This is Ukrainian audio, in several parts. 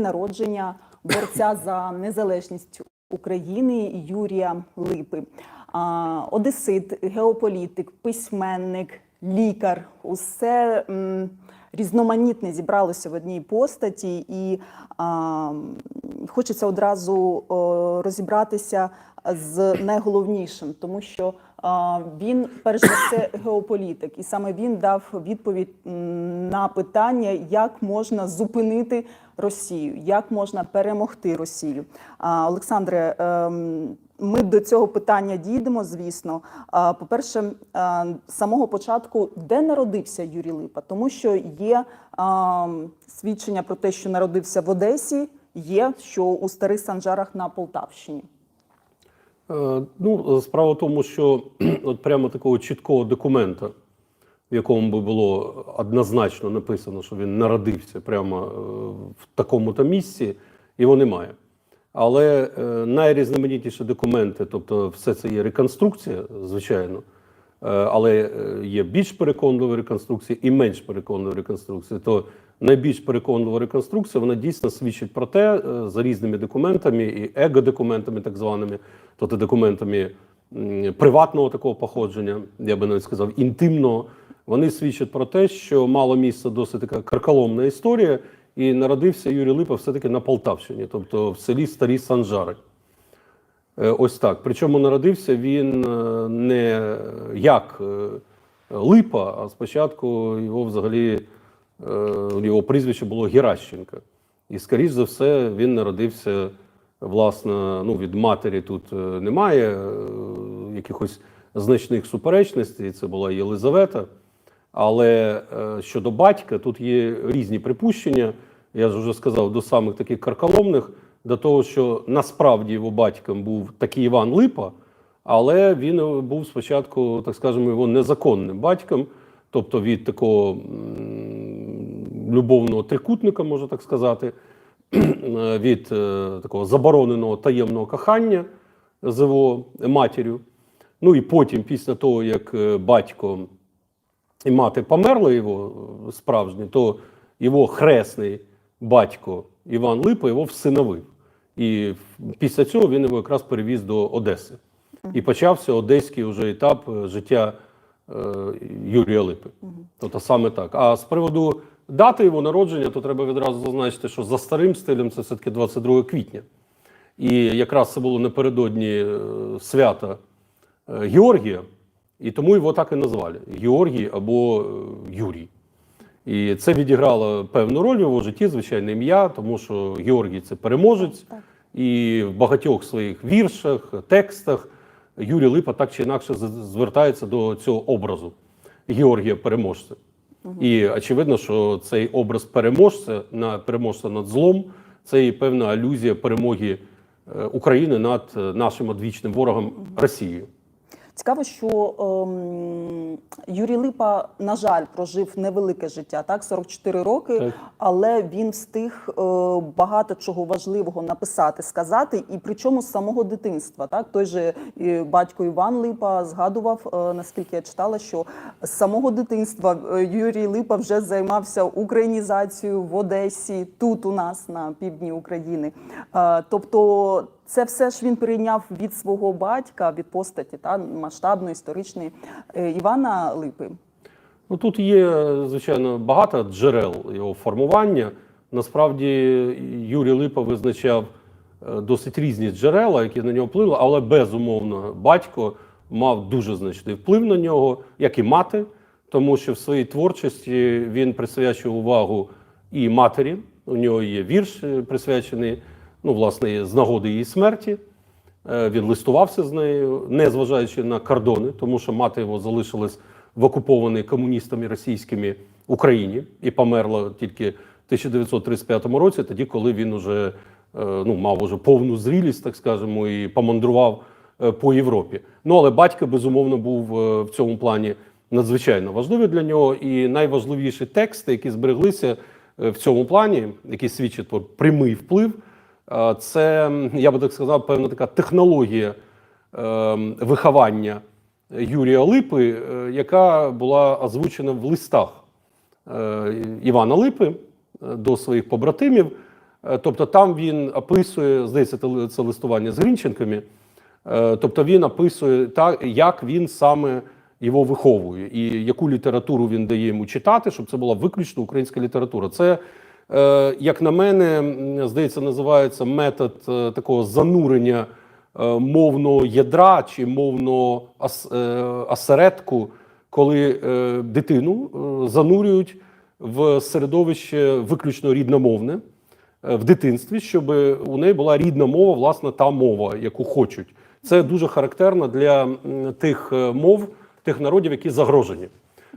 народження борця за незалежність України Юрія Липи. Одесит, геополітик, письменник, лікар усе різноманітне зібралося в одній постаті, і хочеться одразу розібратися з найголовнішим, тому що він перш за все геополітик, і саме він дав відповідь на питання, як можна зупинити Росію, як можна перемогти Росію. Олександре, ем, ми до цього питання дійдемо, звісно. По-перше, з самого початку, де народився Юрій Липа, тому що є свідчення про те, що народився в Одесі, є що у старих санжарах на Полтавщині. Е, Ну, справа в тому, що от прямо такого чіткого документа, в якому би було однозначно написано, що він народився прямо е, в такому-то місці, його немає. Але е, найрізноманітніші документи, тобто все це є реконструкція, звичайно, але є більш переконливі реконструкції і менш переконливі реконструкції. То найбільш переконлива реконструкція вона дійсно свідчить про те, е, за різними документами і его-документами, так званими, тобто документами приватного такого походження, я би навіть сказав, інтимного. Вони свідчать про те, що мало місце досить така карколомна історія, і народився Юрій Липа все-таки на Полтавщині, тобто в селі Старі Санжари. Е, Ось так. Причому народився він е, не як Липа, а спочатку його взагалі його прізвище було Геращенко. І, скоріш за все, він народився власне, ну, від матері тут е, немає е, якихось значних суперечностей. Це була Єлизавета. Але е, щодо батька, тут є різні припущення. Я ж вже сказав, до самих таких карколомних, до того, що насправді його батьком був такий Іван Липа, але він е, був спочатку, так скажемо, його незаконним батьком, тобто від такого любовного трикутника, можна так сказати, від е, такого забороненого таємного кохання з його матір'ю. Ну і потім, після того, як е, батько і мати померла його е, справжній, то його хресний батько Іван Липа його всиновив. І після цього він його якраз перевіз до Одеси. І почався одеський вже етап життя Юрія Липи. Тобто саме так. А з приводу дати його народження, то треба відразу зазначити, що за старим стилем це все-таки 22 квітня. І якраз це було напередодні е, свята е, Георгія, і тому його так і назвали Георгій або е, Юрій. І це відіграло певну роль в його житті, звичайне ім'я, тому що Георгій це переможець, і в багатьох своїх віршах, текстах Юрій Липа так чи інакше звертається до цього образу Георгія переможця. І очевидно, що цей образ переможця на переможця над злом це і певна алюзія перемоги е, України над е, нашим одвічним ворогом Росією. Цікаво, що ем, Юрій Липа, на жаль, прожив невелике життя, так 44 роки, Так. але він встиг е, багато чого важливого написати, сказати, і причому з самого дитинства. Так той же е, батько Іван Липа згадував, е, наскільки я читала, що з самого дитинства е, Юрій Липа вже займався українізацією в Одесі, тут у нас на півдні України. Е, тобто. Це все ж він перейняв від свого батька, від постаті та масштабної історичної е, Івана Липи. Ну тут є, звичайно, багато джерел його формування. Насправді Юрій Липа визначав е, досить різні джерела, які на нього впливали, але безумовно батько мав дуже значний вплив на нього, як і мати, тому що в своїй творчості він присвячував увагу і матері. У нього є вірш е, присвячений, ну, власне, з нагоди її смерті. Е, Він листувався з нею, не зважаючи на кордони, тому що мати його залишилась в окупованій комуністами російськими Україні і померла тільки в 1935 році, тоді, коли він уже е, ну, мав уже повну зрілість, так скажемо, і помандрував е, по Європі. Ну але батько, безумовно, був в цьому плані надзвичайно важливий для нього. І найважливіші тексти, які збереглися в цьому плані, які свідчать про прямий вплив. Е, Це, я би так сказав, певна така технологія е, виховання Юрія Липи, е, яка була озвучена в листах Івана Липи до своїх побратимів. Тобто там він описує, здається, це листування з Грінченками. Тобто він описує так, як він саме його виховує, і яку літературу він дає йому читати, щоб це була виключно українська література. Це, як на мене, здається, називається метод е, такого занурення е, мовного ядра чи мовного е, осередку, коли е, дитину е, занурюють в середовище виключно рідномовне е, в дитинстві, щоб у неї була рідна мова, власне, та мова, яку хочуть. Це дуже характерно для тих е, мов, тих народів, які загрожені.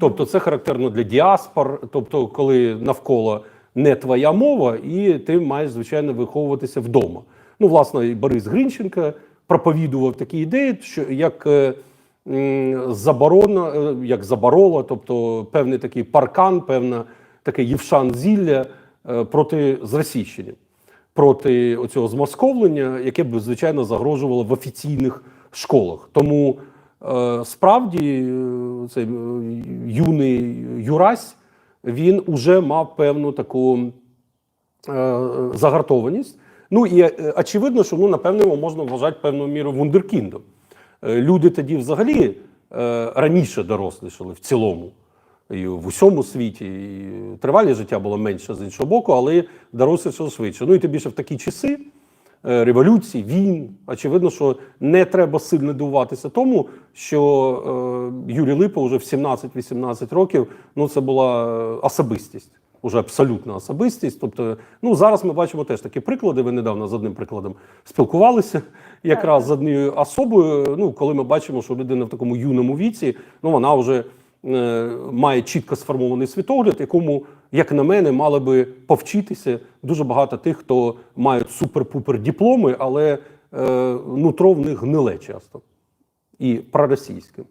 Тобто, це характерно для діаспор, тобто, коли навколо не твоя мова, і ти маєш звичайно виховуватися вдома. Ну, власне, Борис Грінченко проповідував такі ідеї, що як е, заборона, е, як заборола, тобто певний такий паркан, певна таке євшан зілля е, проти зросійщення, проти оцього змосковлення, яке б звичайно загрожувало в офіційних школах. Тому справді цей юний Юрась він уже мав певну таку е, загартованість. Ну і е, очевидно, що ну, напевно його можна вважати певною мірою вундеркіндом. Е, Люди тоді взагалі е, раніше дорослішали в цілому. І в усьому світі і тривалість життя було менше з іншого боку, але дорослішало швидше. Ну і тим більше в такі часи е, революцій, війн. Очевидно, що не треба сильно дивуватися тому, що е, Юрій Липа вже в 17-18 років ну це була е, особистість, уже абсолютна особистість. Тобто, ну зараз ми бачимо теж такі приклади. Ви недавно з одним прикладом спілкувалися, якраз з однією особою. Ну, коли ми бачимо, що людина в такому юному віці, ну вона вже е, має чітко сформований світогляд, якому, як на мене, мали би повчитися дуже багато тих, хто мають супер-пупер дипломи, але е, нутро в них гниле часто і проросійське.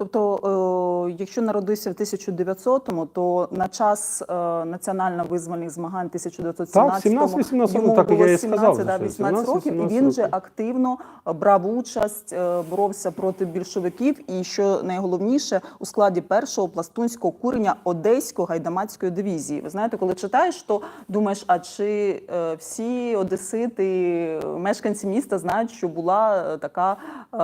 Тобто, е, якщо народився в 1900-му, то на час е, національно-визвольних змагань 1917-му Так, 17-18, йому так було я і сказав, 17 да, 18 років, і він вже активно брав участь, е, боровся проти більшовиків. І що найголовніше у складі першого пластунського курення Одеської гайдамацької дивізії. Ви знаєте, коли читаєш, то думаєш, а чи е, всі одесити, мешканці міста знають, що була е, така е,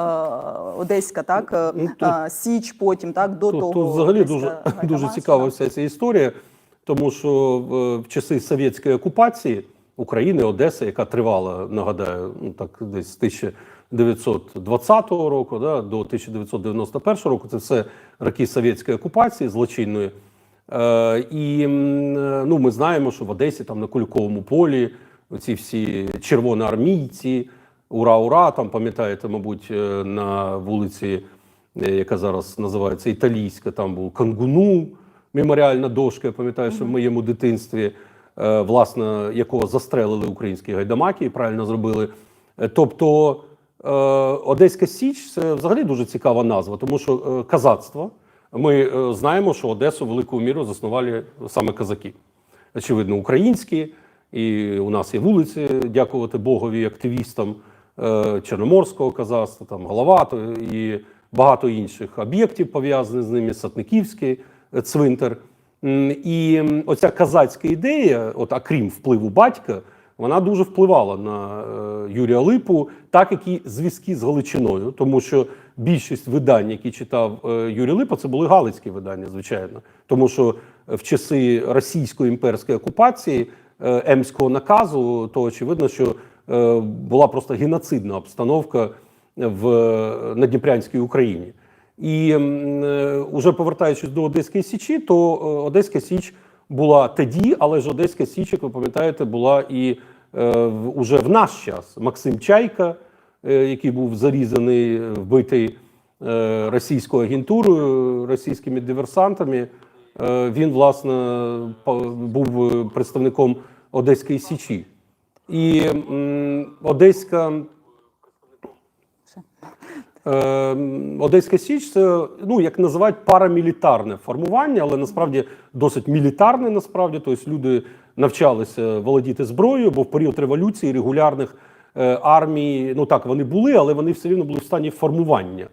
одеська так е, Ну, е, січ, потім так до Тут, того тут взагалі дуже, гайдамацька, дуже цікава вся ця історія, тому що в, в часи совєтської окупації України, Одеса, яка тривала, нагадаю, ну так десь з 1920 року да, до 1991 року, це все роки совєтської окупації злочинної. Е, і е, ну, ми знаємо, що в Одесі, там на Кульковому полі, ці всі червоноармійці, ура, ура, там пам'ятаєте, мабуть, е, на вулиці е, яка зараз називається Італійська, там був Кангуну, меморіальна дошка, я пам'ятаю, що в моєму дитинстві, е, власне, якого застрелили українські гайдамаки і правильно зробили. Е, Тобто е, Одеська Січ це взагалі дуже цікава назва, тому що е, казацтво. Ми е, знаємо, що Одесу велику міру заснували саме казаки. Очевидно, українські, і у нас є вулиці, дякувати Богові, активістам е, Чорноморського казацтва, там Головато і багато інших об'єктів пов'язаних з ними, Сатниківський е, цвинтар. І оця казацька ідея, от окрім впливу батька, вона дуже впливала на е, Юрія Липу, так як і зв'язки з Галичиною, тому що більшість видань, які читав е, Юрій Липа, це були галицькі видання, звичайно. Тому що в часи російської імперської окупації емського наказу, то очевидно, що була просто геноцидна обстановка в Надніпрянській Україні. І е, уже повертаючись до Одеської Січі, то е, Одеська Січ була тоді, але ж Одеська Січ, як ви пам'ятаєте, була і е, уже в наш час. Максим Чайка, який був зарізаний, вбитий російською агентурою, російськими диверсантами, він, власне, був представником Одеської Січі. І Одеська. Е, Одеська Січ це, ну, як називають, парамілітарне формування, але насправді досить мілітарне, насправді. Тобто люди навчалися володіти зброєю, бо в період революції регулярних е, армій, ну так, вони були, але вони все рівно були в стані формування.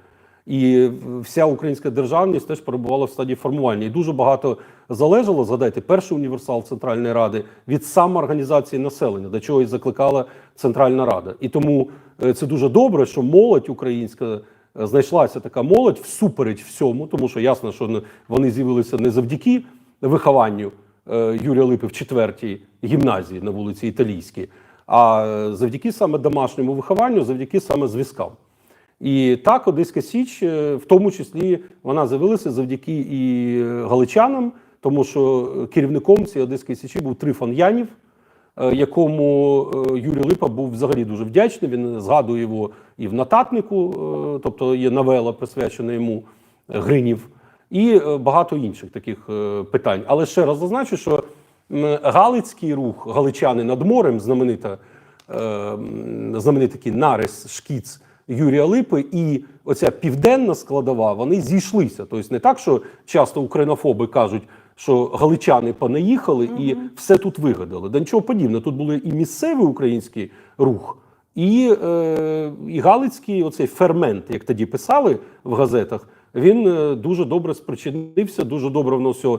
І вся українська державність теж перебувала в стадії формування. І дуже багато залежало, згадайте, перший універсал Центральної Ради від самоорганізації населення, до чого і закликала Центральна Рада. І тому е, це дуже добре, що молодь українська е, знайшлася така молодь всупереч всьому, тому що ясно, що вони з'явилися не завдяки вихованню е, Юрія Липи в четвертій гімназії на вулиці Італійській, а завдяки саме домашньому вихованню, завдяки саме зв'язкам. І так, Одеська Січ, е, в тому числі, вона з'явилася завдяки і е, галичанам, тому що керівником цієї Одеської Січі був Трифон Янів, е, якому е, Юрій Липа був взагалі дуже вдячний. Він згадує його і в нотатнику, е, тобто є новела, присвячена йому е, Гринів, і е, багато інших таких е, питань. Але ще раз зазначу, що Галицький рух, галичани над морем, знаменита е, знаменитий нарис, шкіц Юрія Липи, і оця південна складова, вони зійшлися. Тобто не так, що часто українофоби кажуть, що галичани понаїхали і все тут вигадали. Да нічого подібного. Тут були і місцевий український рух, і, е, і Галицький оцей фермент, як тоді писали в газетах, він е, дуже добре спричинився, дуже добре воно все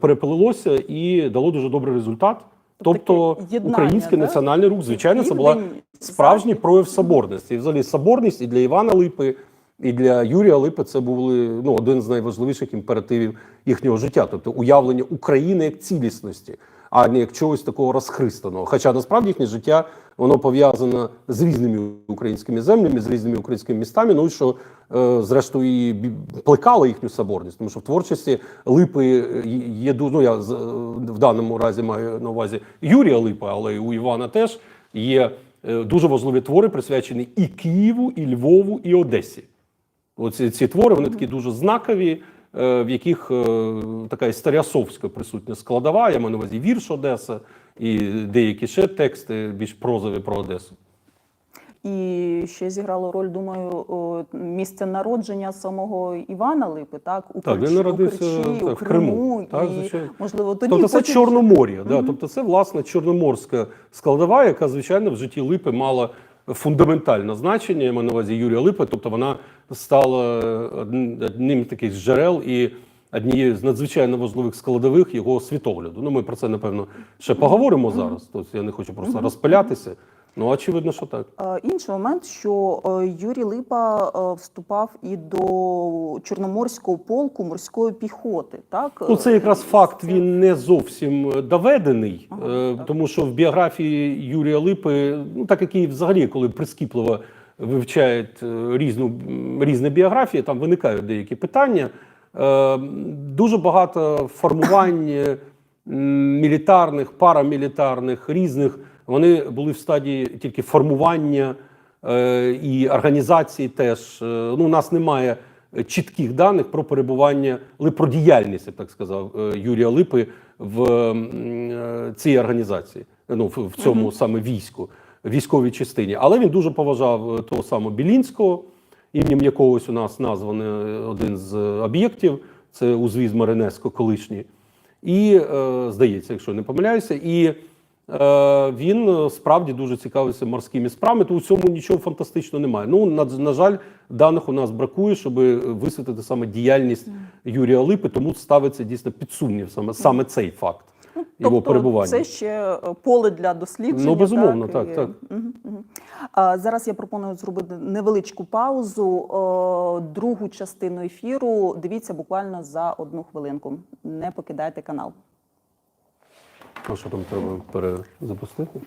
переплилося і дало дуже добрий результат. Тобто український да? національний рух, звичайно, це була справжній прояв соборності. І взагалі соборність і для Івана Липи, і для Юрія Липи це були ну, один з найважливіших імперативів їхнього життя, тобто уявлення України як цілісності, а не як чогось такого розхристаного. Хоча насправді їхнє життя воно пов'язане з різними українськими землями, з різними українськими містами. Ну і що е, зрештою і плекало їхню соборність, тому що в творчості Липи е, є ну, я в даному разі маю на увазі Юрія Липа, але і у Івана теж є е, дуже важливі твори, присвячені і Києву, і Львову, і Одесі. Оці ці твори вони такі дуже знакові, в яких е, така історіасовська присутня складова. Я маю на увазі вірш Одеса і деякі ще тексти більш прозові про Одесу. І ще зіграло роль, думаю, місце народження самого Івана Липи, так? У Так, він народився, у, Керчі, так, у Криму. Криму. Так, і, звичайно. можливо, тоді Тобто це потім- Чорномор'я, да? тобто це власне чорноморська складова, яка звичайно в житті Липи мала фундаментальне значення. Я маю на увазі Юрія Липи, тобто вона стала одн- одним таких джерел і однією з надзвичайно важливих складових його світогляду. Ну ми про це напевно ще поговоримо зараз. Тобто я не хочу просто розпилятися. Ну очевидно, що так. Е, Інший момент, що е, Юрій Липа е, вступав і до Чорноморського полку морської піхоти. Так Ну, це якраз факт він не зовсім доведений, е, тому що в біографії Юрія Липи, ну так як і взагалі, коли прискіпливо вивчають різну різні біографії, там виникають деякі питання. Дуже багато формувань мілітарних, парамілітарних, різних. Вони були в стадії тільки формування е, і організації теж. Е, Ну, у нас немає чітких даних про перебування про діяльність, я б так сказав, е, Юрія Липи в е, цій організації, ну в, в цьому саме війську, військовій частині. Але він дуже поважав е, того самого Білінського, ім'ям якогось у нас названий один з об'єктів. Це узвіз Маринеско, колишній. І е, здається, якщо не помиляюся, і він е, справді дуже цікавився морськими справами. То у цьому нічого фантастичного немає. Ну на, на жаль, даних у нас бракує, щоб висвітлити саме діяльність Юрія Липи, тому ставиться дійсно під сумнів саме саме цей факт його тобто перебування. Це ще е, поле для дослідження. Ну, безумовно, і- так, так. Мгм, мгм. А, зараз я пропоную зробити невеличку паузу. Е, Другу частину ефіру дивіться буквально за одну хвилинку. Не покидайте канал. А що там треба перезапустити?